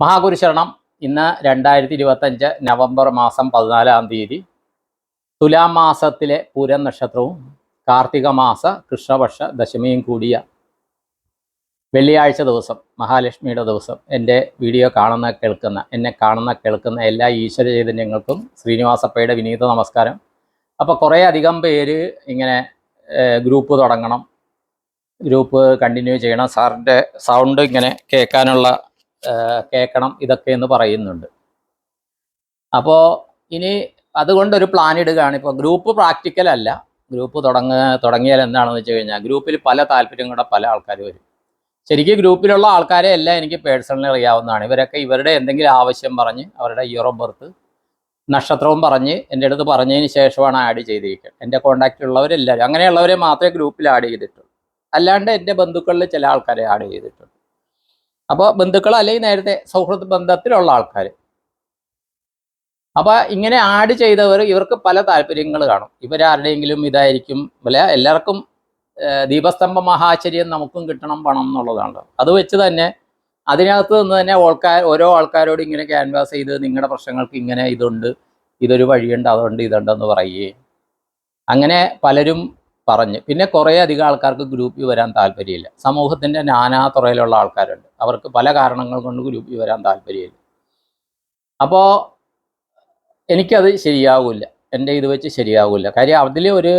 മഹാഗുരുശരണം ഇന്ന് രണ്ടായിരത്തി ഇരുപത്തഞ്ച് നവംബർ മാസം പതിനാലാം തീയതി. തുലാം മാസത്തിലെ പൂരം നക്ഷത്രവും കാർത്തിക മാസ കൃഷ്ണപക്ഷ ദശമിയും കൂടിയ വെള്ളിയാഴ്ച ദിവസം മഹാലക്ഷ്മിയുടെ ദിവസം എന്റെ വീഡിയോ കാണുന്ന കേൾക്കുന്ന എന്നെ കാണുന്ന കേൾക്കുന്ന എല്ലാ ഈശ്വര ചൈതന്യങ്ങൾക്കും ശ്രീനിവാസപ്പയുടെ വിനീത നമസ്കാരം. അപ്പോൾ കുറേ അധികം പേര് ഇങ്ങനെ ഗ്രൂപ്പ് തുടങ്ങണം. ഗ്രൂപ്പ് കണ്ടിന്യൂ ചെയ്യണം. സാറിന്റെ സൗണ്ട് ഇങ്ങനെ കേൾക്കാനുള്ള കേൾക്കണം ഇതൊക്കെ എന്ന് പറയുന്നുണ്ട്. അപ്പോൾ ഇനി അതുകൊണ്ടൊരു പ്ലാൻ ഇടുകയാണ്. ഇപ്പോൾ ഗ്രൂപ്പ് പ്രാക്ടിക്കൽ അല്ല. ഗ്രൂപ്പ് തുടങ്ങ തുടങ്ങിയാൽ എന്താണെന്ന് വെച്ച് കഴിഞ്ഞാൽ ഗ്രൂപ്പിൽ പല താല്പര്യങ്ങളുടെ പല ആൾക്കാർ വരും. ശരിക്കും ഗ്രൂപ്പിലുള്ള ആൾക്കാരെ എല്ലാം എനിക്ക് പേഴ്സണലി അറിയാവുന്നതാണ്. ഇവരൊക്കെ ഇവരുടെ എന്തെങ്കിലും ആവശ്യം പറഞ്ഞ് അവരുടെ ഇയർ ബർത്ത് നക്ഷത്രവും പറഞ്ഞ് എന്റെ അടുത്ത് പറഞ്ഞതിന് ശേഷമാണ് ആഡ് ചെയ്തിരിക്കുന്നത് എന്റെ കോൺടാക്റ്റ് ഉള്ളവരെല്ലാവരും അങ്ങനെയുള്ളവരെ മാത്രമേ ഗ്രൂപ്പിൽ ആഡ് ചെയ്തിട്ടുള്ളൂ. അല്ലാണ്ട് എന്റെ ബന്ധുക്കളിൽ ചില ആൾക്കാരെ ആഡ് ചെയ്തിട്ടുണ്ട് അപ്പോൾ ബന്ധുക്കൾ അല്ലെങ്കിൽ നേരത്തെ സൗഹൃദ ബന്ധത്തിലുള്ള ആൾക്കാർ അപ്പോൾ ഇങ്ങനെ ആഡ് ചെയ്തവർ ഇവർക്ക് പല താല്പര്യങ്ങൾ കാണും. ഇവരാരുടെയെങ്കിലും ഇതായിരിക്കും അല്ല? എല്ലാവർക്കും ദീപസ്തംഭ മഹാചര്യം നമുക്കും കിട്ടണം പണം എന്നുള്ളതാണ്. അത് വെച്ച് തന്നെ അതിനകത്ത് നിന്ന് തന്നെ ആൾക്കാർ ഓരോ ആൾക്കാരോട് ഇങ്ങനെ ക്യാൻവാസ് ചെയ്ത് നിങ്ങളുടെ പ്രശ്നങ്ങൾക്ക് ഇങ്ങനെ ഇതുണ്ട് ഇതൊരു വഴിയുണ്ട് അതുണ്ട് ഇതുണ്ടെന്ന് പറയുകയും. അങ്ങനെ പലരും പറഞ്ഞ്. പിന്നെ കുറേ അധികം ആൾക്കാർക്ക് ഗ്രൂപ്പിൽ വരാൻ താല്പര്യമില്ല. സമൂഹത്തിന്റെ നാനാ തുറയിലുള്ള ആൾക്കാരുണ്ട്. അവർക്ക് പല കാരണങ്ങൾ കൊണ്ട് ഗ്രൂപ്പിൽ വരാൻ താല്പര്യമില്ല. അപ്പോൾ എനിക്കത് ശരിയാവില്ല. എന്റെ ഇത് വെച്ച് ശരിയാവില്ല. കാര്യം അതിൽ ഒരു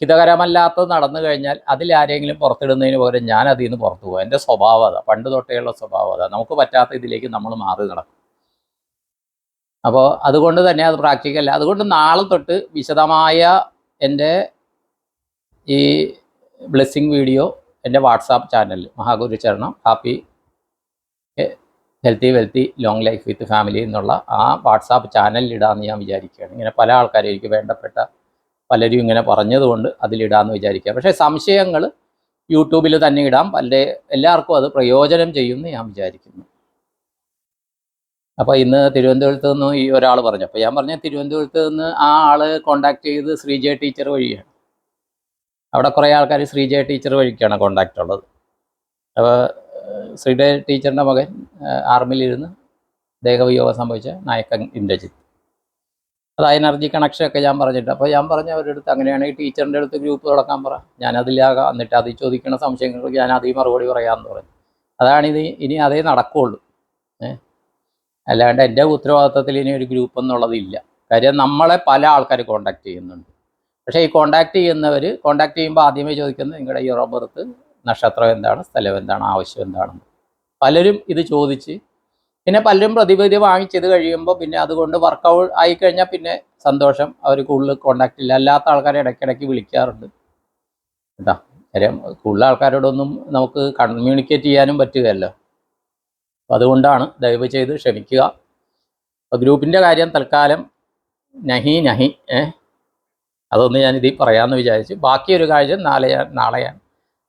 ഹിതകരമല്ലാത്തത് നടന്നു കഴിഞ്ഞാൽ അതിൽ ആരെങ്കിലും പുറത്തിടുന്നതിന് പകരം ഞാൻ അതിൽ നിന്ന് പുറത്തു പോകും. എന്റെ സ്വഭാവം അതാ. പണ്ട് തൊട്ടേയുള്ള സ്വഭാവം അതാ. നമുക്ക് പറ്റാത്ത ഇതിലേക്ക് നമ്മൾ മാറി നടക്കും. അപ്പോൾ അതുകൊണ്ട് തന്നെ അത് പ്രാക്ടിക്കല്ല. അതുകൊണ്ട് നാളെ തൊട്ട് വിശദമായ എന്റെ ഈ ബ്ലെസ്സിങ് വീഡിയോ എന്റെ വാട്സാപ്പ് ചാനലിൽ മഹാഗുരു ചരണം happy healthy wealthy long life with family എന്നുള്ള ആ വാട്സാപ്പ് ചാനലിൽ ഇടാമെന്ന് ഞാൻ വിചാരിക്കുകയാണ്. ഇങ്ങനെ പല ആൾക്കാരും എനിക്ക് വേണ്ടപ്പെട്ട പലരും ഇങ്ങനെ പറഞ്ഞതുകൊണ്ട് അതിലിടാമെന്ന് വിചാരിക്കുക. പക്ഷേ സംശയങ്ങൾ യൂട്യൂബിൽ തന്നെ ഇടാം. പല എല്ലാവർക്കും അത് പ്രയോജനം ചെയ്യുമെന്ന് ഞാൻ വിചാരിക്കുന്നു. അപ്പോൾ ഇന്ന് തിരുവനന്തപുരത്ത് നിന്ന് ഈ ഒരാൾ പറഞ്ഞു. അപ്പോൾ ഞാൻ പറഞ്ഞു തിരുവനന്തപുരത്ത് നിന്ന് ആ ആൾ കോണ്ടാക്ട് ചെയ്ത് ശ്രീജയ ടീച്ചർ വഴിയാണ്. അവിടെ കുറേ ആൾക്കാർ ശ്രീജയ ടീച്ചർ വഴിക്കാണ് കോണ്ടാക്റ്റ് ഉള്ളത്. അപ്പോൾ ശ്രീജയ ടീച്ചറിന്റെ മകൻ ആർമിയിലിരുന്ന് ദേഹവിയോഗം സംഭവിച്ച നായക്കൻ ഇന്ദ്രജിത്ത്. അത് എനർജി കണക്ഷനൊക്കെ ഞാൻ പറഞ്ഞിട്ട് അപ്പോൾ ഞാൻ പറഞ്ഞ അവരുടെ അടുത്ത് അങ്ങനെയാണെങ്കിൽ ടീച്ചറിന്റെ അടുത്ത് ഗ്രൂപ്പ് തുടക്കാൻ പറ. ഞാൻ അതിലാകാം എന്നിട്ട് അതിൽ ചോദിക്കുന്ന സംശയങ്ങൾക്ക് ഞാൻ അതിൽ മറുപടി പറയാമെന്ന് പറഞ്ഞു. അതാണ് ഇനി അതേ നടക്കുകയുള്ളൂ അല്ലാണ്ട് എന്റെ ഉത്തരവാദിത്തത്തിൽ ഇനി ഒരു ഗ്രൂപ്പ് എന്നുള്ളതില്ല കാര്യം നമ്മളെ പല ആൾക്കാർ കോണ്ടാക്ട് ചെയ്യുന്നുണ്ട്. പക്ഷേ ഈ കോണ്ടാക്ട് ചെയ്യുന്നവർ കോണ്ടാക്ട് ചെയ്യുമ്പോൾ ആദ്യമേ ചോദിക്കുന്നത് നിങ്ങളുടെ ഈ റോബർത്ത് നക്ഷത്രം എന്താണ് സ്ഥലം എന്താണ് ആവശ്യം എന്താണെന്ന്. പലരും ഇത് ചോദിച്ച് പിന്നെ പലരും പ്രതിവിധി വാങ്ങിച്ചത് കഴിയുമ്പോൾ പിന്നെ അതുകൊണ്ട് വർക്കൗട്ട് ആയിക്കഴിഞ്ഞാൽ പിന്നെ സന്തോഷം. അവർ കൂടുതൽ കോണ്ടാക്ട് ഇല്ല. അല്ലാത്ത ആൾക്കാരെ ഇടയ്ക്കിടയ്ക്ക് വിളിക്കാറുണ്ട്. കേട്ടോ? കാര്യം കൂടുതൽ ആൾക്കാരോടൊന്നും നമുക്ക് കമ്മ്യൂണിക്കേറ്റ് ചെയ്യാനും പറ്റുകയല്ലോ. അതുകൊണ്ടാണ് ദയവ് ചെയ്ത് ക്ഷമിക്കുക ഗ്രൂപ്പിന്റെ കാര്യം തൽക്കാലം നഹി നഹി ഏ? അതൊന്ന് ഞാൻ ഇതിൽ പറയാമെന്ന് വിചാരിച്ചു ബാക്കി ഒരു കാര്യം നാളെ ഞാൻ നാളെ ഞാൻ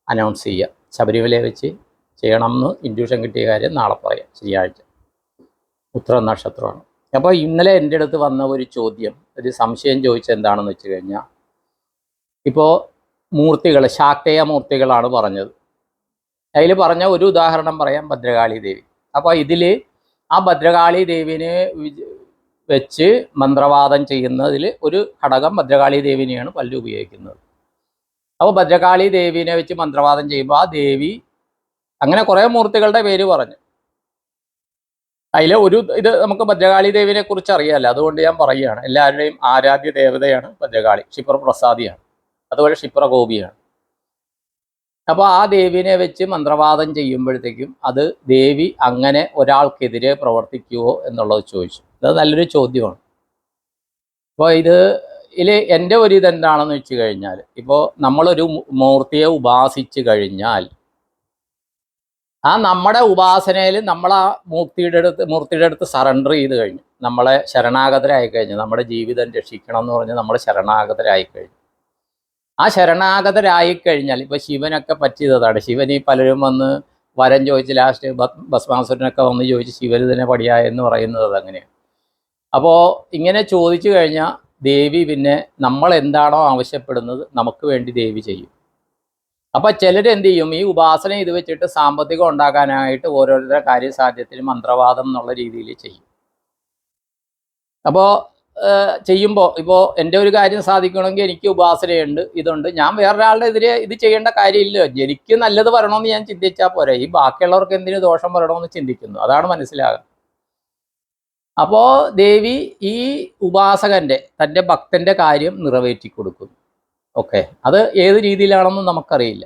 അനൗൺസ് ചെയ്യാം. ശബരിമലയെ വെച്ച് ചെയ്യണമെന്ന് ഇൻഡ്യൂഷൻ കിട്ടിയ കാര്യം നാളെ പറയാം ശനിയാഴ്ച. ഉത്തര നക്ഷത്രമാണ്. അപ്പോൾ ഇന്നലെ എന്റെ അടുത്ത് വന്ന ഒരു ചോദ്യം ഒരു സംശയം ചോദിച്ചെന്താണെന്ന് വെച്ച് കഴിഞ്ഞാൽ ഇപ്പോൾ മൂർത്തികൾ ശാക്തേയ മൂർത്തികളാണ് പറഞ്ഞത്. അതിൽ പറഞ്ഞ ഒരു ഉദാഹരണം പറയാം ഭദ്രകാളി ദേവി. അപ്പോൾ ഇതിൽ ആ ഭദ്രകാളി ദേവിനെ വെച്ച് മന്ത്രവാദം ചെയ്യുന്നതിൽ ഒരു ഘടകം ഭദ്രകാളി ദേവിനെയാണ് പല്ലു ഉപയോഗിക്കുന്നത്. അപ്പോൾ ഭദ്രകാളി ദേവിനെ വെച്ച് മന്ത്രവാദം ചെയ്യുമ്പോൾ ആ ദേവി അങ്ങനെ കുറേ മൂർത്തികളുടെ പേര് പറഞ്ഞു. അതിലെ ഒരു ഇത് നമുക്ക് ഭദ്രകാളി ദേവിനെ കുറിച്ച് അറിയാമല്ലോ അതുകൊണ്ട് ഞാൻ പറയുകയാണ്. എല്ലാവരുടെയും ആരാധ്യ ദേവതയാണ് ഭദ്രകാളി. ക്ഷിപ്രപ്രസാദിയാണ്. അതുപോലെ ക്ഷിപ്രഗോപിയാണ് അപ്പോൾ ആ ദേവിനെ വെച്ച് മന്ത്രവാദം ചെയ്യുമ്പോഴത്തേക്കും അത് ദേവി അങ്ങനെ ഒരാൾക്കെതിരെ പ്രവർത്തിക്കുമോ എന്നുള്ളത് ചോദിച്ചു. അത് നല്ലൊരു ചോദ്യമാണ്. അപ്പോൾ ഇത് ഇതിൽ എന്റെ ഒരു ഇതെന്താണെന്ന് വെച്ച് കഴിഞ്ഞാൽ ഇപ്പോൾ നമ്മളൊരു മൂർത്തിയെ ഉപാസിച്ച് കഴിഞ്ഞാൽ ആ നമ്മുടെ ഉപാസനയിൽ നമ്മൾ ആ മൂർത്തിയുടെ അടുത്ത് മൂർത്തിയുടെ അടുത്ത് സറണ്ടർ ചെയ്ത് കഴിഞ്ഞു. നമ്മളെ ശരണാഗതരായി കഴിഞ്ഞു. നമ്മുടെ ജീവിതം രക്ഷിക്കണം എന്ന് പറഞ്ഞ് നമ്മൾ ശരണാഗതരായി കഴിഞ്ഞു. ആ ശരണാഗതരായി കഴിഞ്ഞാൽ ഇപ്പൊ ശിവനൊക്കെ പറ്റിയതാണ്. ശിവൻ ഈ പലരും വന്ന് വരം ചോദിച്ച് ലാസ്റ്റ് ഭസ്മാസുരനൊക്കെ വന്ന് ചോദിച്ച് ശിവന് തന്നെ പടിയായ എന്ന് പറയുന്നത് അതങ്ങനെയാണ് അപ്പോൾ ഇങ്ങനെ ചോദിച്ചു കഴിഞ്ഞാൽ ദേവി പിന്നെ നമ്മൾ എന്താണോ ആവശ്യപ്പെടുന്നത് നമുക്ക് വേണ്ടി ദേവി ചെയ്യും. അപ്പോൾ ചിലരെന്ത് ചെയ്യും? ഈ ഉപാസന ഇത് വെച്ചിട്ട് സാമ്പത്തികം ഉണ്ടാക്കാനായിട്ട് ഓരോരുത്തരുടെ കാര്യസാധ്യത്തിന് മന്ത്രവാദം എന്നുള്ള രീതിയിൽ ചെയ്യും. അപ്പോൾ ചെയ്യുമ്പോൾ ഇപ്പോൾ എന്റെ ഒരു കാര്യം സാധിക്കണമെങ്കിൽ എനിക്ക് ഉപാസനയുണ്ട് ഇതുണ്ട്. ഞാൻ വേറൊരാളുടെ എതിരെ ഇത് ചെയ്യേണ്ട കാര്യമില്ല എനിക്ക് നല്ലത് വരണമെന്ന് ഞാൻ ചിന്തിച്ചാൽ പോരെ. ഈ ബാക്കിയുള്ളവർക്ക് എന്തിനു ദോഷം വരണമെന്ന് ചിന്തിക്കുന്നു. അതാണ് മനസ്സിലാകുക അപ്പോൾ ദേവി ഈ ഉപാസകന്റെ തന്റെ ഭക്തന്റെ കാര്യം നിറവേറ്റി കൊടുക്കുന്നു. ഓക്കെ. അത് ഏത് രീതിയിലാണെന്നും നമുക്കറിയില്ല.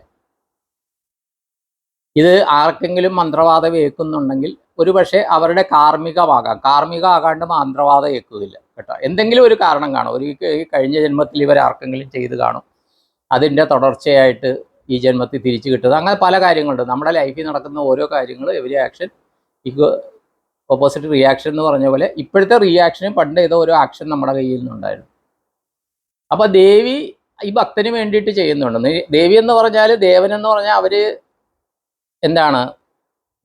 ഇത് ആർക്കെങ്കിലും മന്ത്രവാദം ഏൽക്കുന്നുണ്ടെങ്കിൽ ഒരുപക്ഷെ അവരുടെ കാർമ്മികമാകാം. കാർമ്മികമാകാണ്ട് മന്ത്രവാദം ഏൽക്കുകയില്ല കേട്ടോ. എന്തെങ്കിലും ഒരു കാരണം കാണും. ഒരു കഴിഞ്ഞ ജന്മത്തിൽ ഇവർ ആർക്കെങ്കിലും ചെയ്ത് കാണും. അതിന്റെ തുടർച്ചയായിട്ട് ഈ ജന്മത്തിൽ തിരിച്ചു കിട്ടുന്നത് അങ്ങനെ പല കാര്യങ്ങളുണ്ട്. നമ്മുടെ ലൈഫിൽ നടക്കുന്ന ഓരോ കാര്യങ്ങളും every action ego opposite reaction എന്ന് പറഞ്ഞ പോലെ ഇപ്പോഴത്തെ റിയാക്ഷനും പണ്ട് ഏതോ ഒരു ആക്ഷൻ നമ്മുടെ കയ്യിൽ നിന്നുണ്ടായിരുന്നു. അപ്പോൾ ദേവി ഈ ഭക്തന് വേണ്ടിയിട്ട് ചെയ്യുന്നുണ്ട്. ദേവി എന്ന് പറഞ്ഞാൽ ദേവൻ എന്ന് പറഞ്ഞാൽ അവർ എന്താണ്?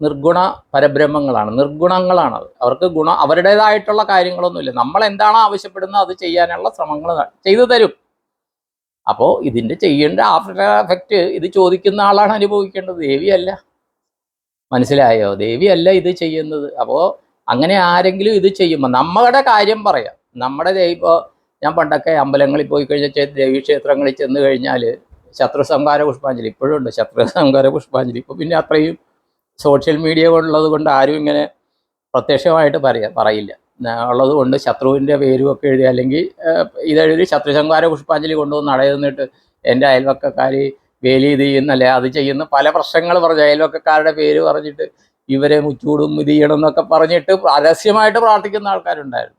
നിർഗുണ പരബ്രഹ്മങ്ങളാണ്. നിർഗുണങ്ങളാണ് അത് അവർക്ക് ഗുണ അവരുടേതായിട്ടുള്ള കാര്യങ്ങളൊന്നുമില്ല. നമ്മൾ എന്താണ് ആവശ്യപ്പെടുന്നത് അത് ചെയ്യാനുള്ള ശ്രമങ്ങൾ ചെയ്തു തരും. അപ്പോൾ ഇതിന്റെ ചെയ്യേണ്ട ആഫ്റ്റർ എഫക്റ്റ് ഇത് ചോദിക്കുന്ന ആളാണ് അനുഭവിക്കേണ്ടത്. ദേവിയല്ല. മനസ്സിലായോ? ദേവിയല്ല ഇത് ചെയ്യുന്നത്. അപ്പോൾ അങ്ങനെ ആരെങ്കിലും ഇത് ചെയ്യുമ്പോൾ നമ്മുടെ കാര്യം പറയാം. നമ്മുടെ ഇപ്പോൾ ഞാൻ പണ്ടൊക്കെ അമ്പലങ്ങളിൽ പോയി കഴിഞ്ഞാൽ ദേവി ക്ഷേത്രങ്ങളിൽ ചെന്ന് കഴിഞ്ഞാൽ ശത്രു സംഹാര പുഷ്പാഞ്ജലി ഇപ്പോഴും ഉണ്ട്. ശത്രു സംഹാര പുഷ്പാഞ്ജലി. ഇപ്പോൾ പിന്നെ അത്രയും സോഷ്യൽ മീഡിയ ഉള്ളത് കൊണ്ട് ആരും ഇങ്ങനെ പ്രത്യക്ഷമായിട്ട് പറയാ പറയില്ല. ഉള്ളത് കൊണ്ട് ശത്രുവിന്റെ പേരും ഒക്കെ എഴുതി അല്ലെങ്കിൽ ഇതെഴുതി ശത്രു സംഹാര പുഷ്പാഞ്ജലി കൊണ്ടുവന്ന് നടന്നിട്ട് എന്റെ അയൽവക്കക്കാർ വേലി ഇത് ചെയ്യുന്നല്ലേ അത് ചെയ്യുന്ന പല പ്രശ്നങ്ങൾ പറഞ്ഞു. അയൽവക്കക്കാരുടെ പേര് പറഞ്ഞിട്ട് ഇവരെ മുച്ചൂടും ഇത് ചെയ്യണം എന്നൊക്കെ പറഞ്ഞിട്ട് പരസ്യമായിട്ട് പ്രാർത്ഥിക്കുന്ന ആൾക്കാരുണ്ടായിരുന്നു.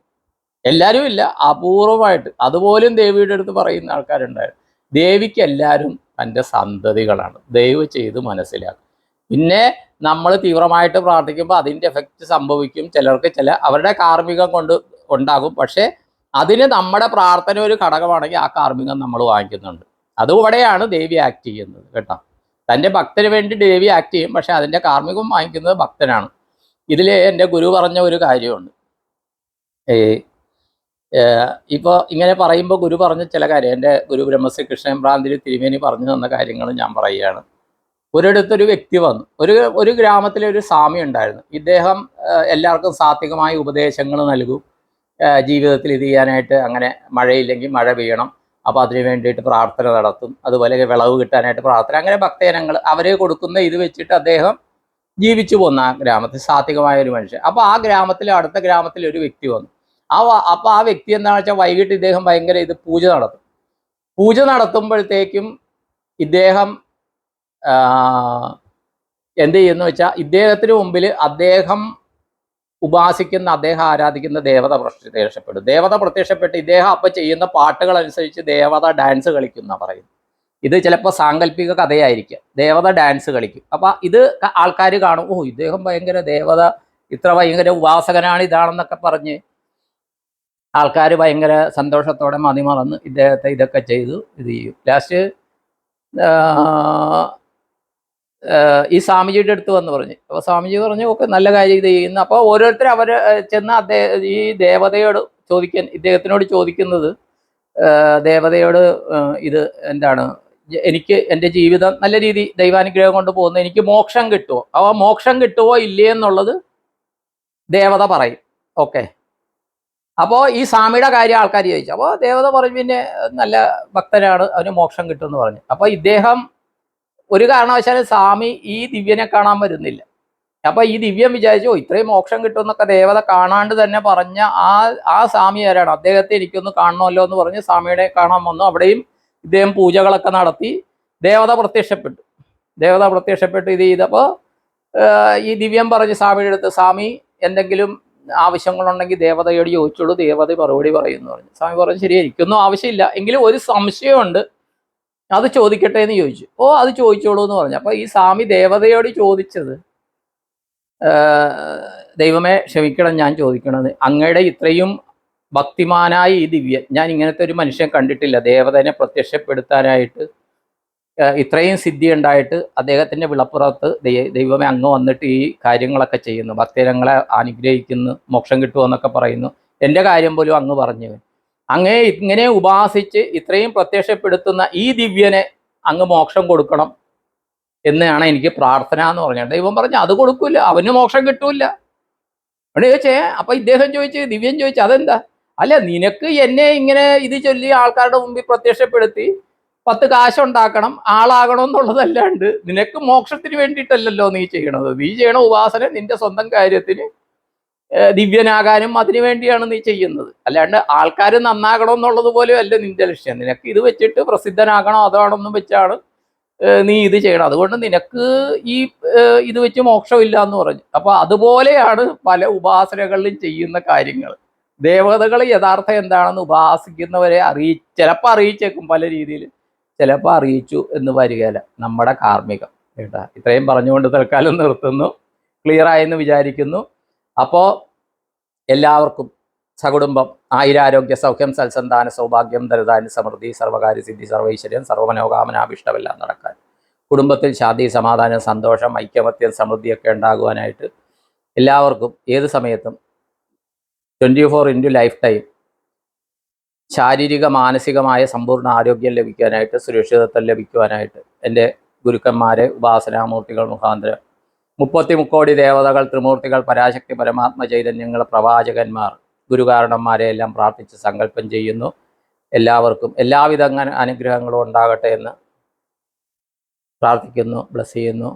എല്ലാവരും ഇല്ല അപൂർവമായിട്ട്. അതുപോലും ദേവിയുടെ അടുത്ത് പറയുന്ന ആൾക്കാരുണ്ടായിരുന്നു. ദേവിക്ക് എല്ലാവരും തന്റെ സന്തതികളാണ്. ദയവ് ചെയ്ത് മനസ്സിലാക്കും പിന്നെ നമ്മൾ തീവ്രമായിട്ട് പ്രാർത്ഥിക്കുമ്പോൾ അതിന്റെ എഫക്റ്റ് സംഭവിക്കും. ചിലർക്ക് ചില അവരുടെ കാർമികം കൊണ്ട് ഉണ്ടാകും. പക്ഷേ അതിന് നമ്മുടെ പ്രാർത്ഥന ഒരു ഘടകമാണെങ്കിൽ ആ കാർമികം നമ്മൾ വാങ്ങിക്കുന്നുണ്ട്. അതുകൂടെയാണ് ദേവി ആക്ട് ചെയ്യുന്നത് കേട്ടോ. തന്റെ ഭക്തന് വേണ്ടി ദേവി ആക്ട് ചെയ്യും. പക്ഷേ അതിന്റെ കാർമികം വാങ്ങിക്കുന്നത് ഭക്തനാണ്. ഇതിൽ എന്റെ ഗുരു പറഞ്ഞ ഒരു കാര്യമുണ്ട്. ഏ ഇപ്പോൾ ഇങ്ങനെ പറയുമ്പോൾ ഗുരു പറഞ്ഞ ചില കാര്യം എന്റെ ഗുരു ബ്രഹ്മശ്രീ കൃഷ്ണൻ ഭ്രാന്തിരി തിരുമേനി പറഞ്ഞു തന്ന കാര്യങ്ങൾ ഞാൻ പറയുകയാണ്. ഒരിടത്തൊരു വ്യക്തി വന്നു. ഒരു ഒരു ഗ്രാമത്തിലെ ഒരു സ്വാമി ഉണ്ടായിരുന്നു. ഇദ്ദേഹം എല്ലാവർക്കും സാത്വികമായ ഉപദേശങ്ങൾ നൽകും. ജീവിതത്തിൽ ഇത് ചെയ്യാനായിട്ട് അങ്ങനെ മഴയില്ലെങ്കിൽ മഴ പെയ്യണം. അപ്പോൾ അതിന് വേണ്ടിയിട്ട് പ്രാർത്ഥന നടത്തും. അതുപോലെ വിളവ് കിട്ടാനായിട്ട് പ്രാർത്ഥന. അങ്ങനെ ഭക്തജനങ്ങൾ അവരെ കൊടുക്കുന്ന ഇത് വെച്ചിട്ട് അദ്ദേഹം ജീവിച്ചു പോന്ന ആ ഗ്രാമത്തിൽ സാത്വികമായ ഒരു മനുഷ്യൻ. അപ്പോൾ ആ ഗ്രാമത്തിലെ അടുത്ത ഗ്രാമത്തിലെ ഒരു വ്യക്തി വന്നു. ആ അപ്പോൾ ആ വ്യക്തി എന്താണെന്ന് വെച്ചാൽ വൈകിട്ട് ഇദ്ദേഹം ഭയങ്കര ഇത് പൂജ നടത്തും. പൂജ നടത്തുമ്പോഴത്തേക്കും ഇദ്ദേഹം എന്ത് ചെയ്യുന്നു വെച്ചാൽ ഇദ്ദേഹത്തിന് മുമ്പിൽ അദ്ദേഹം ഉപാസിക്കുന്ന അദ്ദേഹം ആരാധിക്കുന്ന ദേവത പ്രത്യക്ഷപ്പെടും. ദേവത പ്രത്യക്ഷപ്പെട്ട് ഇദ്ദേഹം അപ്പോൾ ചെയ്യുന്ന പാട്ടുകൾ അനുസരിച്ച് ദേവത ഡാൻസ് കളിക്കുന്ന പറയും ഇത് ചിലപ്പോൾ സാങ്കല്പിക കഥയായിരിക്കും. ദേവത ഡാൻസ് കളിക്കും. അപ്പോൾ ഇത് ആൾക്കാർ കാണും ഓ ഇദ്ദേഹം ഭയങ്കര ദേവത ഇത്ര ഭയങ്കര ഉപാസകനാണ് ഇതാണെന്നൊക്കെ പറഞ്ഞ് ആൾക്കാർ ഭയങ്കര സന്തോഷത്തോടെ മതിമറന്ന് ഇദ്ദേഹത്തെ ഇതൊക്കെ ചെയ്തു ഇത് ചെയ്യും. ലാസ്റ്റ് ഈ സ്വാമിജിയുടെ അടുത്ത് വന്ന് പറഞ്ഞു. അപ്പോൾ സ്വാമിജി പറഞ്ഞു ഓക്കെ നല്ല കാര്യം ഇത് ചെയ്യുന്നു. അപ്പോൾ ഓരോരുത്തർ അവർ ചെന്ന് അദ്ദേഹം ഈ ദേവതയോട് ചോദിക്കാൻ ഇദ്ദേഹത്തിനോട് ചോദിക്കുന്നത് ദേവതയോട് ഇത് എന്താണ് എനിക്ക് എന്റെ ജീവിതം നല്ല രീതി ദൈവാനുഗ്രഹം കൊണ്ട് പോകുന്നു എനിക്ക് മോക്ഷം കിട്ടുമോ ആ മോക്ഷം കിട്ടുമോ ഇല്ലേ എന്നുള്ളത് ദേവത പറയും. ഓക്കെ. അപ്പോൾ ഈ സ്വാമിയുടെ കാര്യം ആൾക്കാർ ചോദിച്ചു. അപ്പോൾ ദേവത പറഞ്ഞു പിന്നെ നല്ല ഭക്തനാണ് അവന് മോക്ഷം കിട്ടുമെന്ന് പറഞ്ഞു. അപ്പോൾ ഇദ്ദേഹം ഒരു കാരണവശാലും സ്വാമി ഈ ദിവ്യനെ കാണാൻ വരുന്നില്ല. അപ്പൊ ഈ ദിവ്യം വിചാരിച്ചു "ഓ, ഇത്രയും മോക്ഷം കിട്ടുമെന്നൊക്കെ ദേവത കാണാണ്ട് തന്നെ പറഞ്ഞ ആ ആ സ്വാമി ആരാണ്? അദ്ദേഹത്തെ എനിക്കൊന്ന് കാണണമല്ലോ എന്ന് പറഞ്ഞ് സ്വാമിയുടെ കാണാൻ വന്നു. അവിടെയും ഇദ്ദേഹം പൂജകളൊക്കെ നടത്തി ദേവത പ്രത്യക്ഷപ്പെട്ടു. ദേവത പ്രത്യക്ഷപ്പെട്ട് ഇത് ചെയ്തപ്പോൾ ഈ ദിവ്യം പറഞ്ഞ് സ്വാമിയുടെ അടുത്ത് സ്വാമി എന്തെങ്കിലും ആവശ്യങ്ങളുണ്ടെങ്കിൽ ദേവതയോട് ചോദിച്ചോളൂ. ദേവത മറുപടി പറയുന്നു പറഞ്ഞു. സ്വാമി പറഞ്ഞു ശരി എനിക്കൊന്നും ആവശ്യമില്ല. എങ്കിലും ഒരു സംശയമുണ്ട്. അത് ചോദിക്കട്ടെ എന്ന് ചോദിച്ചു. ഓ അത് ചോദിച്ചോളൂ എന്ന് പറഞ്ഞു. അപ്പോൾ ഈ സ്വാമി ദേവതയോട് ചോദിച്ചത് ദൈവമേ ക്ഷമിക്കണം ഞാൻ ചോദിക്കണത്. അങ്ങയുടെ ഇത്രയും ഭക്തിമാനായ ഈ ദിവ്യൻ ഞാൻ ഇങ്ങനത്തെ ഒരു മനുഷ്യൻ കണ്ടിട്ടില്ല. ദേവതനെ പ്രത്യക്ഷപ്പെടുത്താനായിട്ട് ഇത്രയും സിദ്ധി ഉണ്ടായിട്ട് അദ്ദേഹത്തിന്റെ വിളപ്പുറത്ത് ദൈവമേ അങ്ങ് വന്നിട്ട് ഈ കാര്യങ്ങളൊക്കെ ചെയ്യുന്നു. ഭക്തജനങ്ങളെ അനുഗ്രഹിക്കുന്നു മോക്ഷം കിട്ടുമെന്നൊക്കെ പറയുന്നു. എന്റെ കാര്യം പോലും അങ്ങ് പറഞ്ഞു. അങ്ങേ ഇങ്ങനെ ഉപാസിച്ച് ഇത്രയും പ്രത്യക്ഷപ്പെടുത്തുന്ന ഈ ദിവ്യനെ അങ്ങ് മോക്ഷം കൊടുക്കണം എന്നാണ് എനിക്ക് പ്രാർത്ഥന എന്ന് പറഞ്ഞത്. ദൈവം പറഞ്ഞു അത് കൊടുക്കൂല അവന് മോക്ഷം കിട്ടൂല. അവിടെ ചോദിച്ചേ അപ്പൊ ഇദ്ദേഹം ചോദിച്ച് ദിവ്യൻ ചോദിച്ചു അതെന്താ? അല്ല നിനക്ക് എന്നെ ഇങ്ങനെ ഇത് ചൊല്ലി ആൾക്കാരുടെ മുമ്പിൽ പ്രത്യക്ഷപ്പെടുത്തി പത്ത് കാശുണ്ടാക്കണം ആളാകണം എന്നുള്ളതല്ലാണ്ട് നിനക്ക് മോക്ഷത്തിന് വേണ്ടിയിട്ടല്ലല്ലോ നീ ചെയ്യണത്. നീ ചെയ്യണ ഉപാസന നിന്റെ സ്വന്തം കാര്യത്തിന് ദിവ്യനാകാനും അതിനു വേണ്ടിയാണ് നീ ചെയ്യുന്നത്. അല്ലാണ്ട് ആൾക്കാർ നന്നാകണം എന്നുള്ളത് പോലും അല്ല നിന്റെ ലക്ഷ്യം. നിനക്ക് ഇത് വെച്ചിട്ട് പ്രസിദ്ധനാകണം അതാണെന്നും വെച്ചാണ് നീ ഇത് ചെയ്യണം. അതുകൊണ്ട് നിനക്ക് ഈ ഇത് വെച്ച് മോക്ഷമില്ല എന്ന് പറഞ്ഞു. അപ്പൊ അതുപോലെയാണ് പല ഉപാസനകളിലും ചെയ്യുന്ന കാര്യങ്ങൾ. ദേവതകൾ യഥാർത്ഥം എന്താണെന്ന് ഉപാസിക്കുന്നവരെ അറിയി ചിലപ്പോൾ അറിയിച്ചേക്കും പല രീതിയിൽ ചിലപ്പോൾ അറിയിച്ചു എന്ന് വരികയില്ല നമ്മുടെ കാർമ്മികം. കേട്ടാ? ഇത്രയും പറഞ്ഞുകൊണ്ട് തൽക്കാലം നിർത്തുന്നു. ക്ലിയർ ആയെന്ന് വിചാരിക്കുന്നു. അപ്പോൾ എല്ലാവർക്കും സകുടുംബം ആയിരാരോഗ്യ സൗഖ്യം സൽസന്താന സൗഭാഗ്യം ദരിദാന സമൃദ്ധി സർവകാര്യ സിദ്ധി സർവൈശ്വര്യം സർവമനോകാമനാഭിഷ്ടമെല്ലാം നടക്കാൻ. കുടുംബത്തിൽ ശാന്തി സമാധാനം സന്തോഷം ഐക്യമത്യം സമൃദ്ധിയൊക്കെ ഉണ്ടാകുവാനായിട്ട് എല്ലാവർക്കും ഏത് സമയത്തും twenty four into life time ശാരീരിക മാനസികമായ സമ്പൂർണ ആരോഗ്യം ലഭിക്കാനായിട്ട് സുരക്ഷിതത്വം ലഭിക്കുവാനായിട്ട് എന്റെ ഗുരുക്കന്മാരെ ഉപാസനാമൂർത്തികൾ മുഖാന്തരം മുപ്പത്തി മുക്കോടി ദേവതകൾ ത്രിമൂർത്തികൾ പരാശക്തി പരമാത്മ ചൈതന്യങ്ങൾ പ്രവാചകന്മാർ ഗുരുകാരണന്മാരെ എല്ലാം പ്രാർത്ഥിച്ച് സങ്കല്പം ചെയ്യുന്നു. എല്ലാവർക്കും എല്ലാവിധ അനുഗ്രഹങ്ങളും ഉണ്ടാകട്ടെ എന്ന് പ്രാർത്ഥിക്കുന്നു ബ്ലസ് ചെയ്യുന്നു.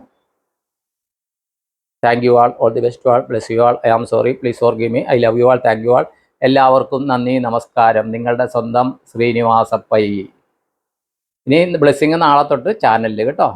Thank you all all the best all bless you all I am sorry please forgive me I love you all thank you all എല്ലാവർക്കും നന്ദി നമസ്കാരം. നിങ്ങളുടെ സ്വന്തം ശ്രീനിവാസപ്പൈ. ഇനി ബ്ലെസ്സിങ് നാളെ തൊട്ട് ചാനലിൽ കേട്ടോ.